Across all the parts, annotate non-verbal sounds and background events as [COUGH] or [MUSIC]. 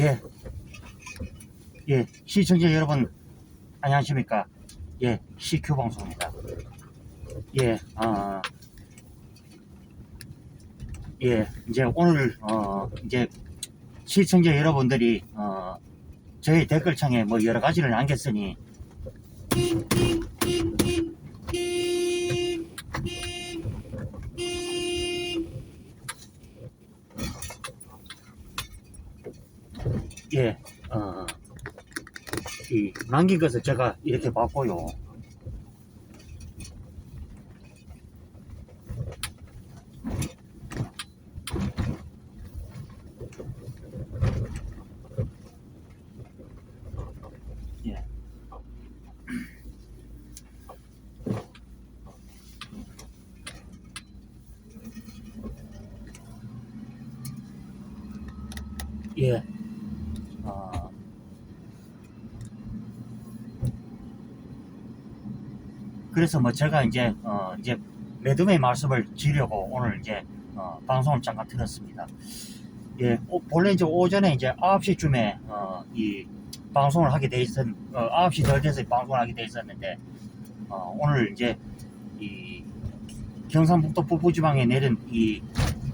예. 예, 시청자 여러분, 안녕하십니까. 예, CQ 방송입니다. 예, 아, 예, 이제 오늘, 어, 이제 시청자 여러분들이, 어, 저희 댓글창에 뭐 여러 가지를 남겼으니, 예, 어, 이 남긴 것을 제가 이렇게 봤고요. 예. 예. 어, 그래서 뭐 제가 이제 어 이제 매듭의 말씀을 드리려고 오늘 이제 어 방송을 잠깐 들었습니다. 예, 오- 본래 이제 오전에 이제 9시쯤에 어 이 방송을 하게 돼 있었 어 9시 덜 돼서 방송을 하게 돼 있었는데 어 오늘 이제 이 경상북도 북부지방에 내린 이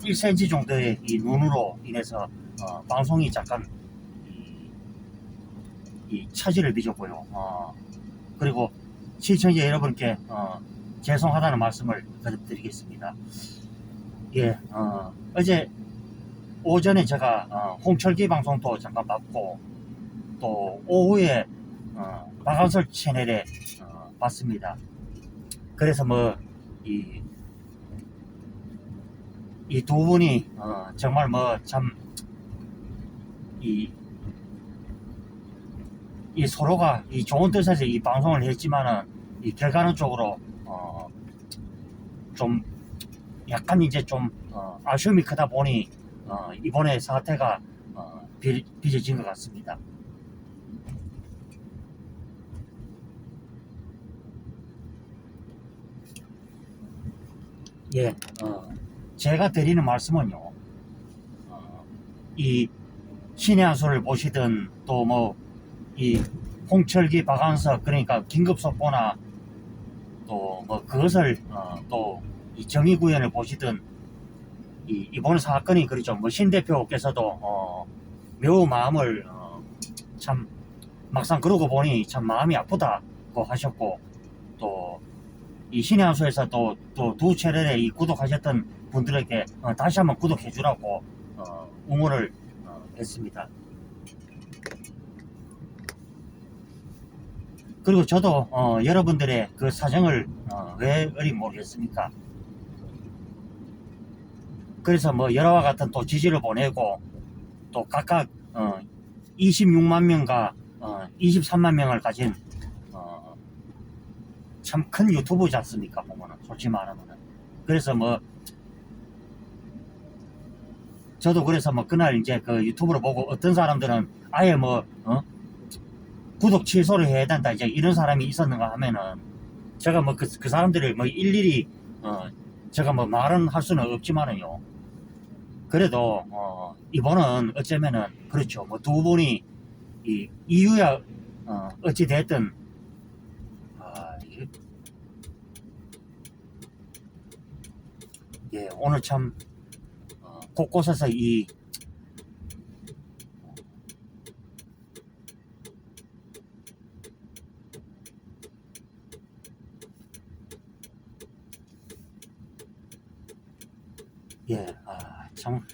1cm 정도의 이 눈으로 인해서 어 방송이 잠깐 이, 이 차질을 빚었고요. 어 그리고 시청자 여러분께 어, 죄송하다는 말씀을 드리겠습니다. 예, 어, 어제 오전에 제가 어, 홍철기 방송도 잠깐 봤고 또 오후에 어, 박한설 채널에 어, 봤습니다. 그래서 뭐이 이 두 분이 어, 정말 뭐참이 이 서로가 이 좋은 뜻에서 이 방송을 했지만은 이 결과는 쪽으로 어 좀 약간 이제 좀 어, 아쉬움이 크다 보니 어, 이번에 사태가 어, 빚, 빚어진 것 같습니다. 예, 어, 제가 드리는 말씀은요, 어, 이 신의 한 수를 보시든 또 뭐 이 홍철기 박한석 그러니까 긴급 속보나 또 뭐 그것을 어, 또이 정의 구현을 보시든 이 이번 사건이 그렇죠. 뭐신 대표께서도 어, 매우 마음을 어, 참 막상 그러고 보니 참 마음이 아프다고 하셨고 또 이 신의 한수에서 또 또 두 채널에 이 구독하셨던 분들에게 어, 다시 한번 구독해 주라고 어, 응원을 어, 했습니다. 그리고 저도 어, 여러분들의 그 사정을 어, 왜 어리 모르겠습니까? 그래서 뭐 여러와 같은 또 지지를 보내고 또 각각 어, 26만 명과 어, 23만 명을 가진 어, 참 큰 유튜브지 않습니까 보면은 솔직히 말하면은 그래서 뭐 저도 그래서 뭐 그날 이제 그 유튜브를 보고 어떤 사람들은 아예 뭐 어? 구독 취소를 해야 된다. 이제 이런 사람이 있었는가 하면은 제가 뭐 그 그 사람들을 뭐 일일이 어 제가 뭐 말은 할 수는 없지만은요. 그래도 어 이번은 어쩌면은 그렇죠. 뭐 두 분이 이 이유야 어 어찌 됐든 아 예 오늘 참 어, 곳곳에서 이 예, 아, 참.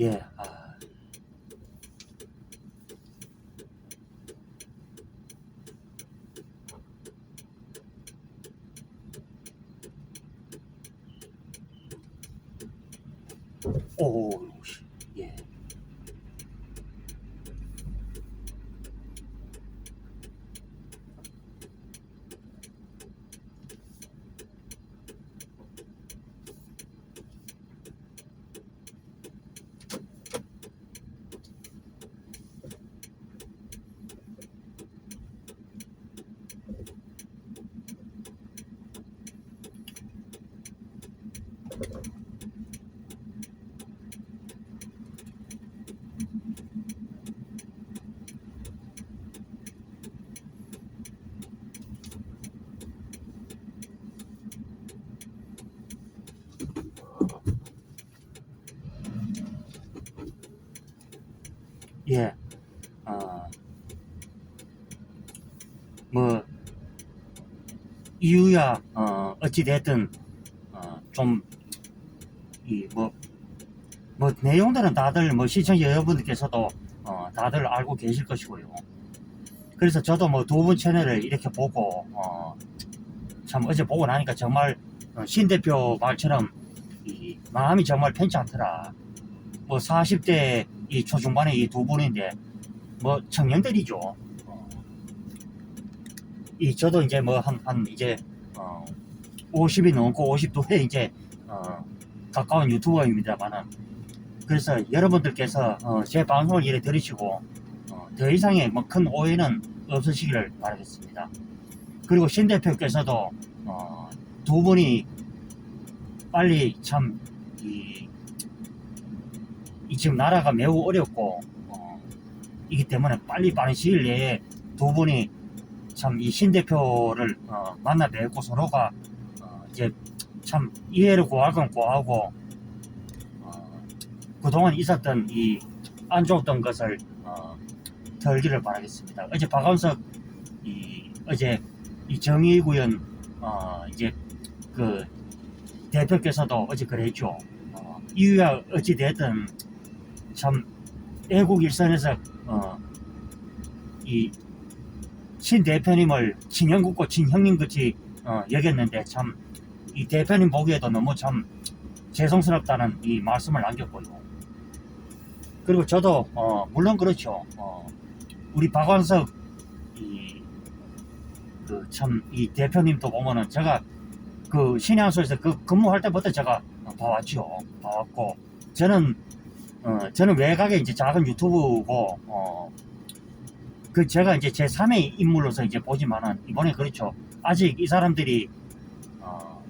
예, 아. 오, 씨, 예. 어, 뭐 이유야 어, 어찌 됐든 어, 좀이뭐 뭐 내용들은 다들 뭐 시청자 여러분들께서도 어, 다들 알고 계실 것이고요. 그래서 저도 뭐 두 분 채널을 이렇게 보고 어, 참 어제 보고 나니까 정말 어, 신 대표 말처럼 이 마음이 정말 편치 않더라. 뭐 40대 이 초중반에 이두 분인데 뭐 청년들이죠. 어, 이 저도 이제 뭐 한 한 이제 어 50이 넘고 52에 이제 어 가까운 유튜버입니다만은 그래서 여러분들께서 어, 제 방송을 이래 들으시고 어, 더 이상의 뭐 큰 오해는 없으시기를 바라겠습니다. 그리고 신 대표께서도 어, 두 분이 빨리 참 이, 이 지금 나라가 매우 어렵고 어, 이기 때문에 빨리 빠른 시일 내에 두 분이 참 이 신 대표를 어, 만나 뵙고 서로가 어, 이제 참 이해를 구할 건 구하고 어, 그동안 있었던 이 안 좋았던 것을 어, 털기를 바라겠습니다. 어제 박원석 이 어제 이 정의 구현 어, 이제 그 대표께서도 어제 그랬죠. 어, 이유야 어찌 됐든 참 애국 일선에서 어, 이 신 대표님을 친형국고 친형님 같이 어, 여겼는데 참 이 대표님 보기에도 너무 참 죄송스럽다는 이 말씀을 남겼고요. 그리고 저도 어, 물론 그렇죠. 어, 우리 박완석 그 참 이 대표님도 보면은 제가 그 신양소에서 그 근무할 때부터 제가 봐왔죠. 봐왔고 저는 어, 저는 외곽에 이제 작은 유튜브고 어, 그 제가 이제 제 3의 인물로서 이제 보지만은 이번에 그렇죠. 아직 이 사람들이 어,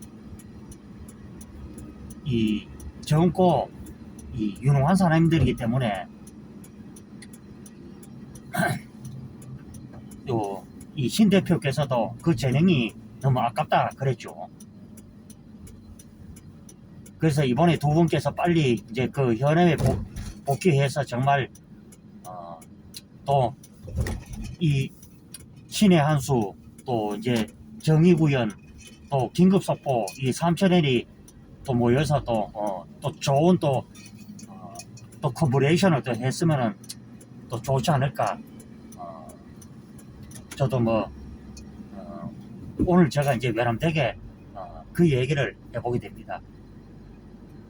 이 젊고 이 유능한 사람들이기 때문에 [CLEARS THROAT] 요이 신 대표께서도 그 재능이 너무 아깝다 그랬죠. 그래서 이번에 두 분께서 빨리 이제 그 현업에 복, 복귀해서 정말 어, 또 이 신의 한수 또 이제 정의구현 또 긴급속보 이 3천일이 또 모여서 또, 어, 또 좋은 또, 어, 또 커버레이션을 또 했으면은 또 좋지 않을까. 어, 저도 뭐, 어, 오늘 제가 이제 외람되게 어, 그 얘기를 해보게 됩니다.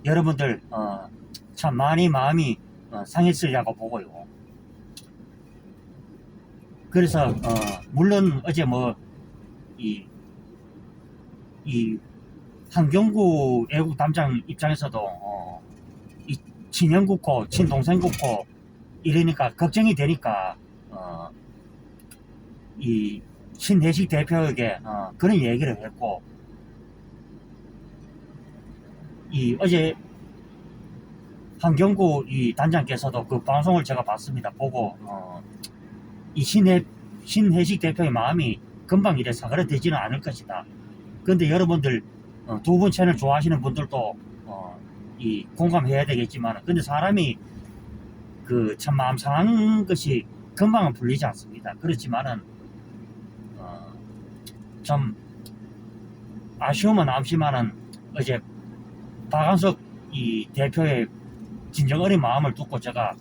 여러분들, 어, 참 많이 마음이 어, 상했으리라고 보고요. 그래서, 어, 물론 어제 뭐, 이, 이 한경구 애국 담장 입장에서도 어, 이 친형국고 친동생국고 이러니까 걱정이 되니까 어, 이 신혜식 대표에게 어, 그런 얘기를 했고 이 어제 한경구 이 단장께서도 그 방송을 제가 봤습니다. 보고 어, 이 신혜 신혜식 대표의 마음이 금방 이래 사그라들지는 않을 것이다. 근데 여러분들 어, 두분 채널 좋아하시는 분들도 어, 이 공감해야 되겠지만 근데 사람이 그 참 마음 상한 것이 금방은 풀리지 않습니다. 그렇지만은 어, 좀 아쉬움은 남지만은 어제 박한석 이 대표의 진정 어린 마음을 듣고 제가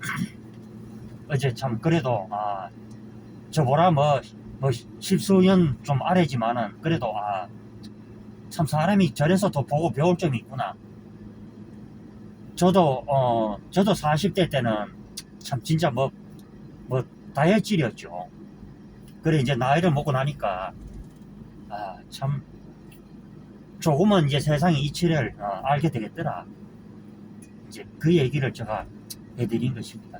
[CLEARS THROAT] 어제 참 그래도 아 저보라 뭐, 뭐 십수년 좀 아래지만은 그래도 아 참 사람이 저래서 더 보고 배울 점이 있구나. 저도 어 저도 40대 때는 참 진짜 뭐 뭐 다혈질이었죠. 그래 이제 나이를 먹고 나니까 아 참 조금은 이제 세상의 이치를 어, 알게 되겠더라. 이제 그 얘기를 제가 해드린 것입니다.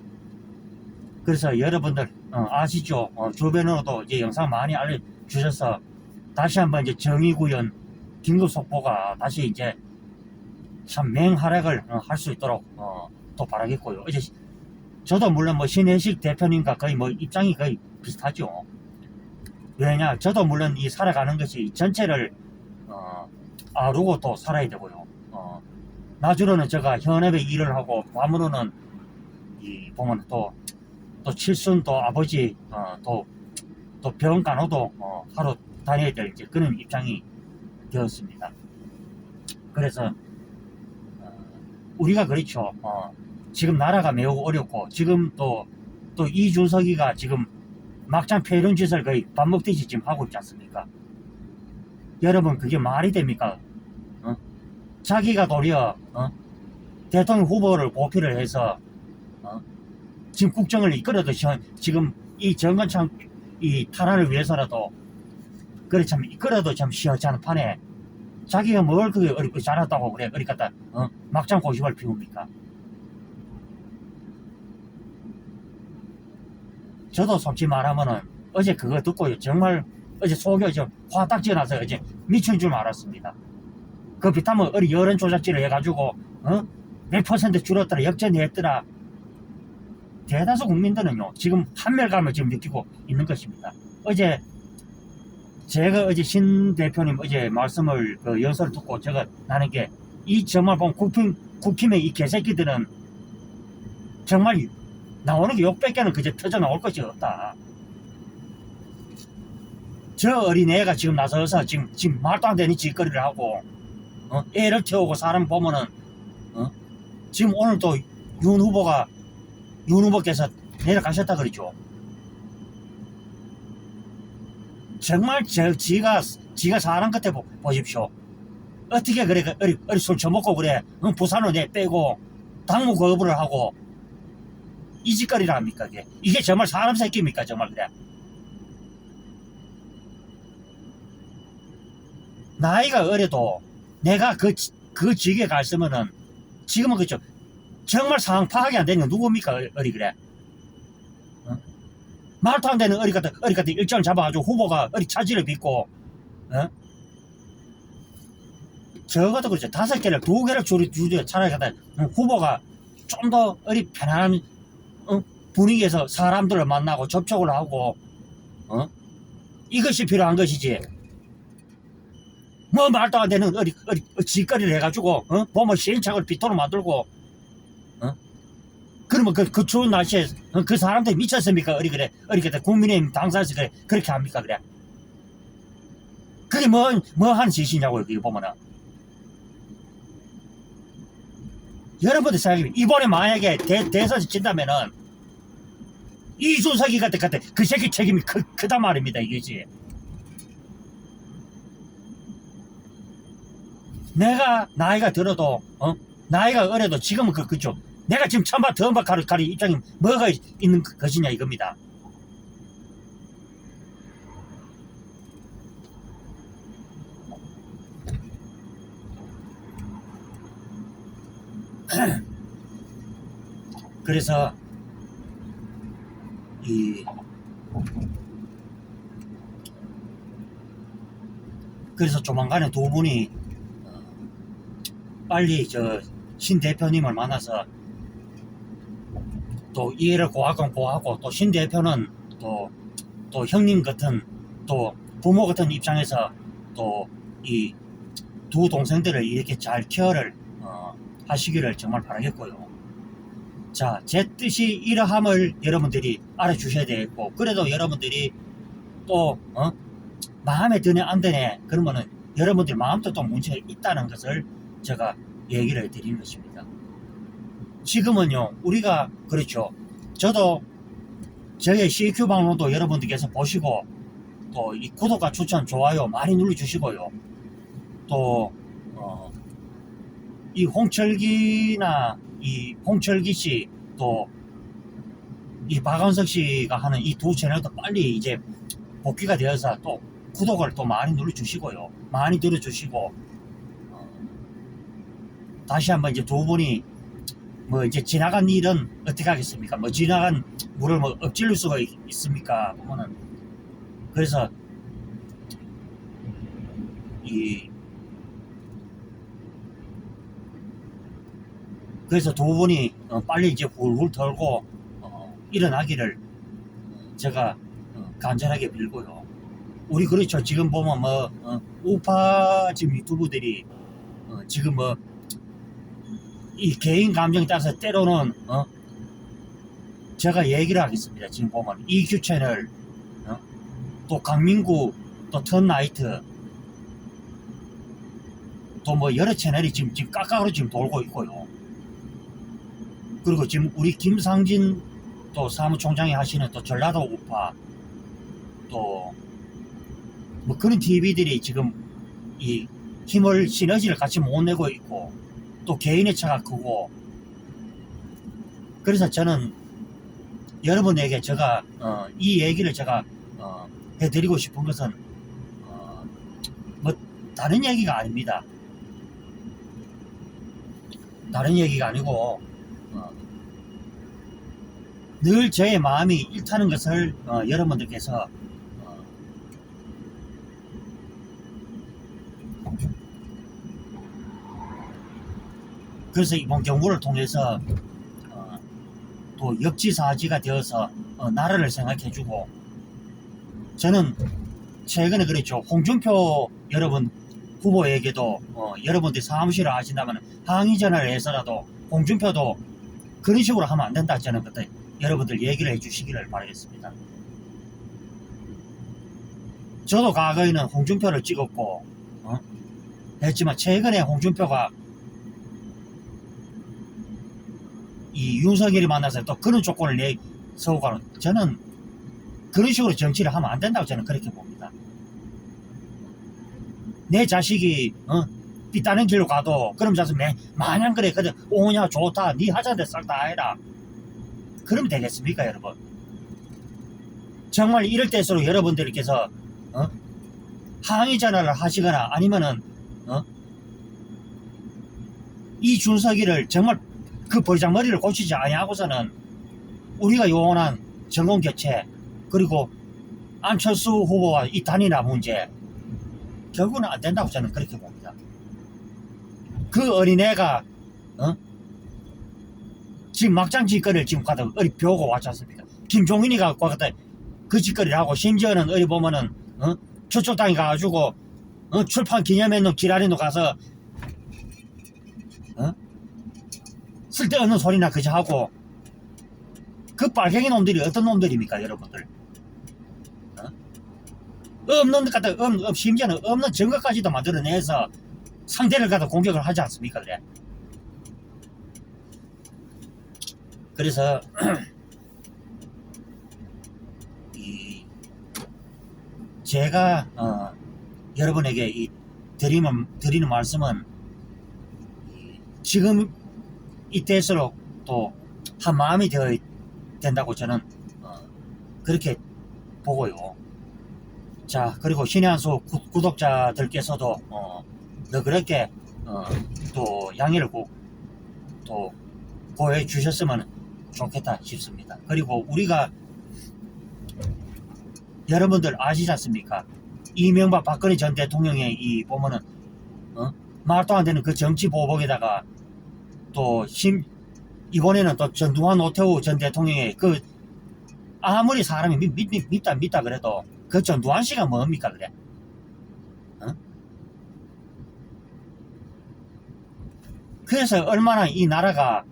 그래서 여러분들 어, 아시죠? 어, 주변으로도 이제 영상 많이 알려주셔서 다시 한번 이제 정의구현 긴급 속보가 다시 이제 참 맹활약을 어, 할수 있도록 어, 또 바라겠고요. 이제 저도 물론 뭐 신혜식 대표님과 거의 뭐 입장이 거의 비슷하죠. 왜냐, 저도 물론 이 살아가는 것이 전체를 어, 아르고 또 살아야 되고요. 어, 낮으로는 제가 현업에 일을 하고 밤으로는 이 보면 또 또 칠순 또 아버지 어, 또, 또 병원 간호도 어, 하러 다녀야 될 이제 그런 입장이 되었습니다. 그래서 어, 우리가 그렇죠. 어, 지금 나라가 매우 어렵고 지금 또 또 이준석이가 지금 막장 폐륜 짓을 거의 밥 먹듯이 지금 하고 있지 않습니까? 여러분 그게 말이 됩니까? 어? 자기가 도리어 어? 대통령 후보를 보필을 해서 어? 지금 국정을 이끌어도 저- 지금 이 정건창 이 탈환을 위해서라도 그래 참 이끌어도 참 시원치 않은 판에 자기가 뭘 그게 어리 잘했다고 그래 갖다 어? 막장 고집을 피웁니까? 저도 솔직히 말하면은 어제 그거 듣고 정말 어제 속이 좀 화딱지 나서 어제 미친 줄 알았습니다. 그 비타민 어리 여론 조작질을 해가지고 어? 몇 퍼센트 줄었더라 역전했더라 대다수 국민들은요 지금 한멸감을 지금 느끼고 있는 것입니다. 어제 제가 어제 신 대표님 어제 말씀을 그 연설을 듣고 제가 나는 게 이 정말 보면 국힘 국힘의 이 개새끼들은 정말 나오는 게 욕밖에는 그저 터져 나올 것이 없다. 저 어린애가 지금 나서서 지금 지금 말도 안 되는 짓거리를 하고 어? 애를 태우고 사람 보면은 어? 지금 오늘 또 윤 후보가 윤 후보께서 내려가셨다 그러죠. 정말 저 지가 지가 사람 끝에 보, 보십시오. 어떻게 그래 그 어리 어리 술 처먹고 그래? 응, 부산으로 내 빼고 당무 거부를 하고. 이 짓거리를 합니까 이게? 이게 정말 사람 새끼입니까 정말 그래? 나이가 어려도 내가 그, 지- 그 직에 갔으면은 지금은 그죠 정말 상황 파악이 안 되는 건 누굽니까 어리- 그래 어? 말도 안 되는 어리 같은 어리 같은 일정을 잡아가지고 후보가 어리 차지를 빚고 어? 적어도 그렇죠 다섯 개를 두 개를 줄이 주죠 차라리 갖다 어, 후보가 좀 더 어리 편안한 어? 분위기에서 사람들을 만나고 접촉을 하고 어? 이것이 필요한 것이지 뭐 말도 안 되는 어리 어리 짓거리를 해가지고 어? 보면 시행착을 빗도로 만들고 어? 그러면 그, 그 추운 날씨에 어, 그 사람들이 미쳤습니까? 어리 그래? 어리 그래? 국민의힘 당사에서 그래? 그렇게 합니까 그래? 그게 뭐 뭐 하는 짓이냐고요 그게 보면은. 여러분들 생각해 이번에 만약에 대, 대선에서 진다면은 이준석이 같은 같은 그 새끼 책임이 크, 크다 말입니다 이거지 내가 나이가 들어도 어? 나이가 어려도 지금은 그 그죠 내가 지금 천바 더바 가리 입장이 뭐가 있는 그- 것이냐 이겁니다. [CLEARS THROAT] 그래서 이 그래서 조만간에 두 분이 어, 빨리 저 신 대표님을 만나서 또 이해를 고하건 고하고 또 신 대표는 또 또 형님 같은 또 부모 같은 입장에서 또 이 두 동생들을 이렇게 잘 케어를 어, 하시기를 정말 바라겠고요. 자, 제 뜻이 이러함을 여러분들이 알아주셔야 되겠고, 그래도 여러분들이 또, 어? 마음에 드네, 안 드네, 그러면은 여러분들 마음도 또 문제가 있다는 것을 제가 얘기를 드리는 것입니다. 지금은요, 우리가, 그렇죠. 저도 저의 CQ 방송도 여러분들께서 보시고, 또 이 구독과 추천, 좋아요 많이 눌러주시고요. 또, 어, 이 홍철기나 이 홍철기 씨 또 이 박원석 씨가 하는 이 두 채널도 빨리 이제 복귀가 되어서 또 구독을 또 많이 눌러주시고요. 많이 들어주시고 어, 다시 한번 이제 두 분이 뭐 이제 지나간 일은 어떻게 하겠습니까? 뭐 지나간 물을 뭐 엎질릴 수가 있, 있습니까? 보면은 그래서 이 그래서 두 분이 어, 빨리 이제 훌훌 털고 어, 일어나기를 제가 어, 간절하게 빌고요. 우리 그렇죠. 지금 보면 뭐 어, 우파 지금 유튜브들이 어, 지금 뭐 이 개인 감정에 따라서 때로는 어, 제가 얘기를 하겠습니다. 지금 보면 EQ 채널, 어? 또 강민구, 또 턴나이트, 또 뭐 여러 채널이 지금 지금 깍깍으로 지금 돌고 있고요. 그리고 지금 우리 김상진 또 사무총장이 하시는 또 전라도 우파 또 뭐 그런 TV들이 지금 이 힘을 시너지를 같이 못 내고 있고 또 개인의 차가 크고. 그래서 저는 여러분에게 제가 어, 이 얘기를 제가 어, 해드리고 싶은 것은 어, 뭐 다른 얘기가 아닙니다. 다른 얘기가 아니고 어, 늘 저의 마음이 일타는 것을 어, 여러분들께서 어, 그래서 이번 경우를 통해서 어, 또 역지사지가 되어서 어, 나라를 생각해주고 저는 최근에 그랬죠 홍준표 여러분 후보에게도 어, 여러분들이 사무실을 하신다면 항의 전화를 해서라도 홍준표도 그런 식으로 하면 안 된다 저는 그때 여러분들 얘기를 해주시기를 바라겠습니다. 저도 과거에는 홍준표를 찍었고 어? 했지만 최근에 홍준표가 이 윤석열이 만나서 또 그런 조건을 내세우고는 저는 그런 식으로 정치를 하면 안 된다고 저는 그렇게 봅니다. 내 자식이 어? 삐따는 길로 가도 그럼 자서 매 마냥 그래 그래 오냐 좋다 니 하자는데 싹다 해라 그러면 되겠습니까 여러분 정말 이럴 때일수록 여러분들께서 어? 항의 전화를 하시거나 아니면은 어? 이 준석이를 정말 그 버리장머리를 고치지 아니하고서는 우리가 요원한 정권 교체 그리고 안철수 후보와 이 단일화 문제 결국은 안 된다고 저는 그렇게 봅니다. 그 어린애가 어? 지금 막장 짓거리를 지금 가다 어디 벼고 왔지 않습니까? 김종인이 갖고 갔다 그 짓거리를 하고 심지어는 어디 보면은 어? 땅에 가가지고 어? 출판 기념회는 기라리노 가서 어? 쓸데없는 소리나 그저 하고. 그 빨갱이 놈들이 어떤 놈들입니까 여러분들? 어? 없는 것 같다 없, 없, 심지어는 없는 증거까지도 만들어내서 상대를 갖다 공격을 하지 않습니까 그래? 그래서 [CLEARS THROAT] 이 제가 어, 여러분에게 이 드리는, 드리는 말씀은 이 지금 이때일수록 또 한 마음이 되어야 된다고 저는 어, 그렇게 보고요. 자 그리고 신의 한수 구, 구독자들께서도 어, 너그럽게 어, 또 양해를 꼭또 보여 주셨으면 좋겠다 싶습니다. 그리고 우리가 여러분들 아시지 않습니까? 이명박 박근혜 전 대통령의 이 보면은 어? 말도 안 되는 그 정치 보복에다가 또 심, 이번에는 또 전두환 오태우 전 대통령의 그 아무리 사람이 믿, 믿, 믿, 다 믿다 그래도 그 전두환 씨가 뭡니까 그래? 어? 그래서 얼마나 이 나라가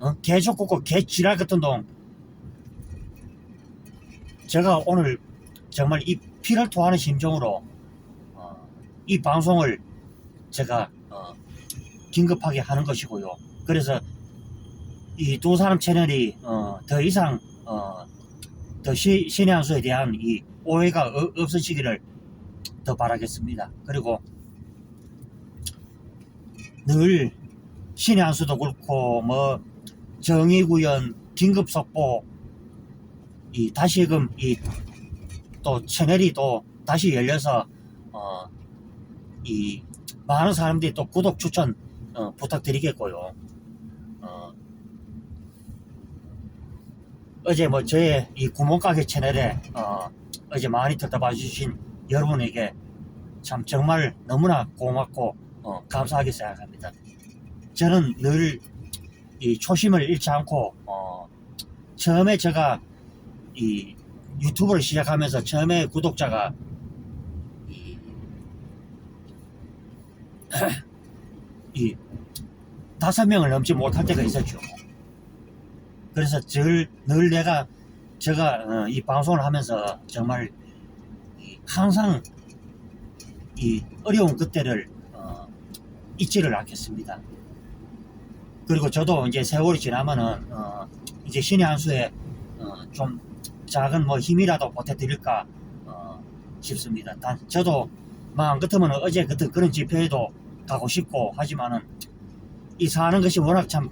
어? 개 좋고 개 지랄 같은 동 제가 오늘 정말 이 피를 토하는 심정으로 어, 이 방송을 제가 어, 긴급하게 하는 것이고요. 그래서 이 두 사람 채널이 어, 더 이상 어, 더 시, 신의 한 수에 대한 이 오해가 어- 없으시기를 더 바라겠습니다. 그리고 늘 신의 한 수도 그렇고 뭐 정의구현 긴급 속보 이 다시금 이 또 채널이 또 다시 열려서 어, 이 많은 사람들이 또 구독 추천 어, 부탁드리겠고요. 어, 어제 뭐 저의 이 구멍가게 채널에 어, 어제 많이 들어봐 주신 여러분에게 참 정말 너무나 고맙고 어, 감사하게 생각합니다. 저는 늘 이 초심을 잃지 않고 어, 처음에 제가 이 유튜브를 시작하면서 처음에 구독자가 이, [CLEARS THROAT] 이 다섯 명을 넘지 못할 때가 있었죠. 그래서 늘, 늘 내가 제가 어, 이 방송을 하면서 정말 이 항상 이 어려운 그때를 어, 잊지를 않겠습니다. 그리고 저도 이제 세월이 지나면은 어, 이제 신의 한 수에 어, 좀 작은 뭐 힘이라도 보태드릴까 어, 싶습니다. 단 저도 마음 같으면 어제 그때 그런 집회에도 가고 싶고 하지만은 이 사는 것이 워낙 참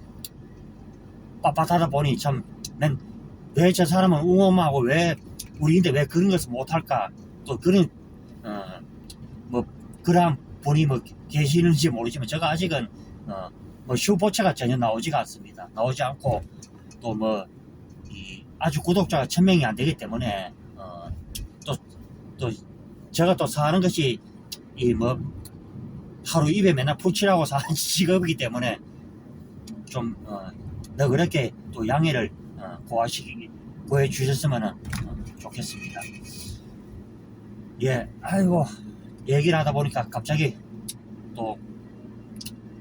빳빳하다 보니 참왜저 사람은 웅엄하고 왜 우리인데 왜 그런 것을 못할까 또 그런 어, 뭐 그러한 분이 뭐 계시는지 모르지만 제가 아직은 어, 뭐 슈퍼차가 전혀 나오지가 않습니다. 나오지 않고 또 뭐 아주 구독자가 천 명이 안 되기 때문에 어, 또또 제가 또 사는 것이 이 뭐 하루 입에 맨날 풀칠하고 사는 [LAUGHS] 직업이기 때문에 좀 어, 너그럽게 또 양해를 어, 고하시기 고해 주셨으면 어, 좋겠습니다. 예, 아이고 얘기를 하다 보니까 갑자기 또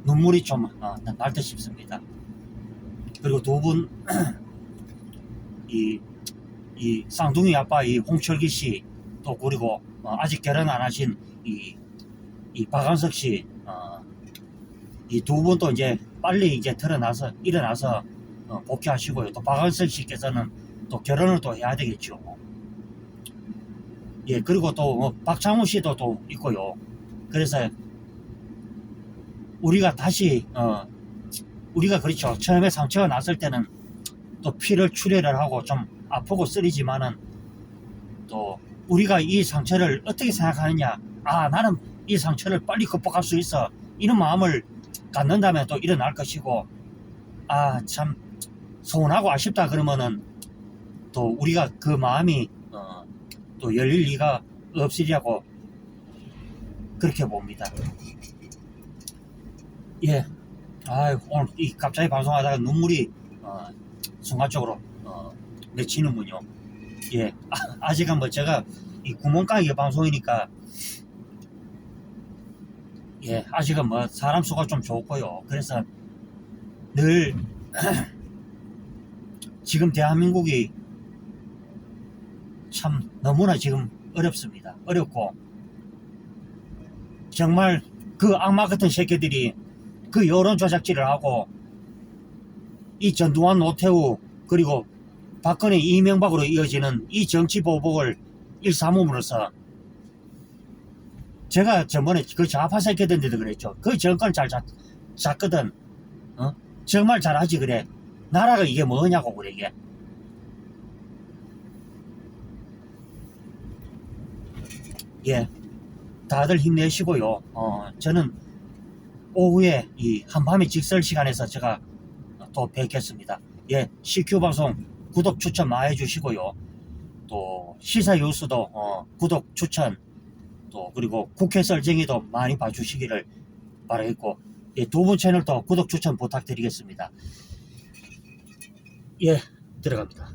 눈물이 좀 어, 날 듯 싶습니다. 그리고 두 분 [CLEARS THROAT] 이 이 쌍둥이 아빠 이 홍철기 씨 또 그리고 어, 아직 결혼 안 하신 이, 이 박한석 씨, 어, 이두 분도 이제 빨리 이제 드러나서 일어나서 어, 복귀하시고요. 또 박한석 씨께서는 또 결혼을 또 해야 되겠죠. 예, 그리고 또뭐 박창호 씨도 또 있고요. 그래서 우리가 다시 어, 우리가 그렇죠. 처음에 상처가 났을 때는 또 피를 출혈을 하고 좀 아프고 쓰리지만은 또 우리가 이 상처를 어떻게 생각하느냐 아 나는 이 상처를 빨리 극복할 수 있어 이런 마음을 갖는다면 또 일어날 것이고 아 참 서운하고 아쉽다 그러면은 또 우리가 그 마음이 어, 또 열릴 리가 없으리라고 그렇게 봅니다. 예. 아 오늘 이 갑자기 방송하다가 눈물이 어, 순간적으로 어, 맺히는군요. 예, 아, 아직은 뭐 제가 이 구멍가게 방송이니까 예, 아직은 뭐 사람 수가 좀 좋고요. 그래서 늘 [CLEARS THROAT] 지금 대한민국이 참 너무나 지금 어렵습니다. 어렵고 정말 그 악마 같은 새끼들이 그 여론 조작질을 하고 이 전두환 노태우 그리고 박근혜 이명박으로 이어지는 이 정치 보복을 일삼음으로써 제가 저번에 그 좌파 새끼들한테도 그랬죠. 그 정권 잘 잡, 잡거든. 어? 정말 잘하지 그래. 나라가 이게 뭐냐고 그래 이게. 예, 다들 힘내시고요. 어, 저는 오후에 이 한밤의 직설 시간에서 제가 또 뵙겠습니다. 예, CQ 방송 구독 추천 많이 해주시고요. 또 시사 뉴스도 어, 구독 추천 또 그리고 국회 썰쟁이도 많이 봐주시기를 바라겠고 예, 두분 채널도 구독 추천 부탁드리겠습니다. 예, 들어갑니다.